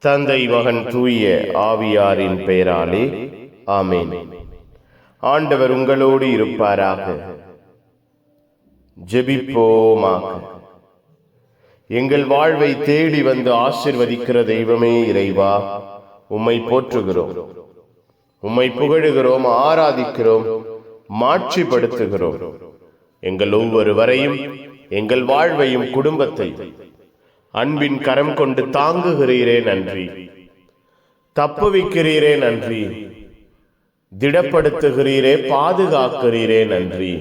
தந்தை மகன் தூய ஆவியாரின் பெயராலே ஆமேன். ஆண்டவர் உங்களோடு இருப்பாராக. ஜெபிப்போமாக. எங்கள் வாழ்வை தேடி வந்து ஆசிர்வதிக்கிற தெய்வமே இறைவா உம்மை போற்றுகிறோம். உம்மை புகழுகிறோம் ஆராதிக்கிறோம் மாட்சிப்படுத்துகிறோம். எங்கள் ஒவ்வொருவரையும் எங்கள் வாழ்வையும் குடும்பத்தையும் அன்பின் கரம் கொண்டு தாங்குகிறீரே நன்றி. தப்புவிக்கிறீரே நன்றி. திடப்படுத்துகிறீரே பாதுகாக்கிறீரே நன்றி.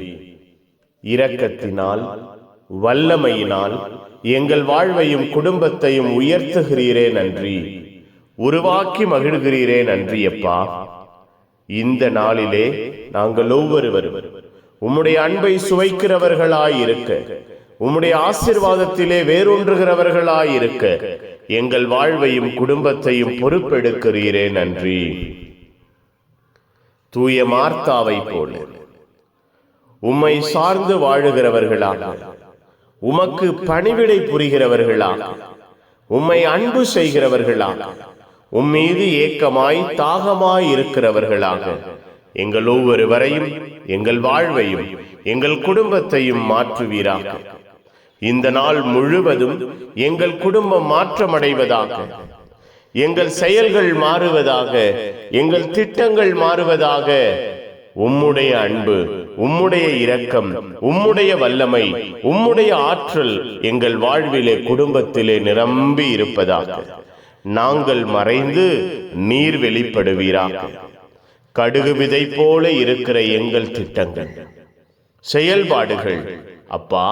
இரக்கத்தினால் வல்லமையினால் எங்கள் வாழ்வையும் குடும்பத்தையும் உயர்த்துகிறீரே நன்றி. உருவாக்கி மகிழ்கிறீரே நன்றி அப்பா. இந்த நாளிலே நாங்கள் ஒவ்வொருவரும் உம்முடைய அன்பை சுவைக்கிறவர்களாய் இருக்க உம்முடைய ஆசிர்வாதத்திலே வேரூன்றுகிறவர்களாய் இருக்க எங்கள் வாழ்வையும் குடும்பத்தையும் பொறுப்பெடுக்கிறீரே நன்றி. தூய மார்த்தாவை போல. உம்மை சார்ந்து வாழுகிறவர்களாக. உமக்கு பணிவிடை புரிகிறவர்களாக. உம்மை அன்பு செய்கிறவர்களாக. உம்மீது ஏக்கமாய் தாகமாய் இருக்கிறவர்களாக எங்கள் ஒவ்வொருவரையும் எங்கள் வாழ்வையும் எங்கள் குடும்பத்தையும் மாற்றுவீராக. இந்த நாள் முழுவதும் எங்கள் குடும்பம் மாற்றமடைவதாக எங்கள் செயல்கள் மாறுவதாக எங்கள் திட்டங்கள் மாறுவதாக உம்முடைய அன்பு உம்முடைய இரக்கம் உம்முடைய வல்லமை உம்முடைய ஆற்றல் எங்கள் வாழ்விலே குடும்பத்திலே நிரம்பி இருப்பதாக. நாங்கள் மறைந்து நீர் வெளிப்படுவீராக. கடுகு விதை போல இருக்கிற எங்கள் திட்டங்கள் செயல்பாடுகள் அப்பா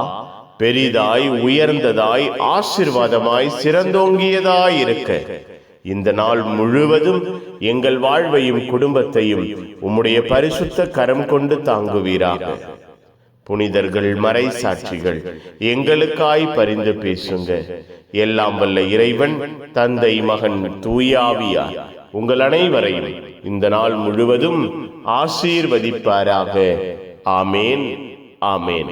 பெரிதாய் உயர்ந்ததாய் ஆசிர்வாதமாய் சிறந்தோங்கியதாய் இருக்க இந்த நாள் முழுவதும் எங்கள் வாழ்வையும் குடும்பத்தையும் உம்முடைய பரிசுத்த கரம் கொண்டு தாங்குவீராக. புனிதர்கள் மறை சாட்சிகள் எங்களுக்காய் பரிந்து பேசுங்க. எல்லாம் வல்ல இறைவன் தந்தை மகன் தூயாவியார் உங்கள் அனைவரையும் இந்த நாள் முழுவதும் ஆசீர்வதிப்பாராக. ஆமேன் ஆமேன்.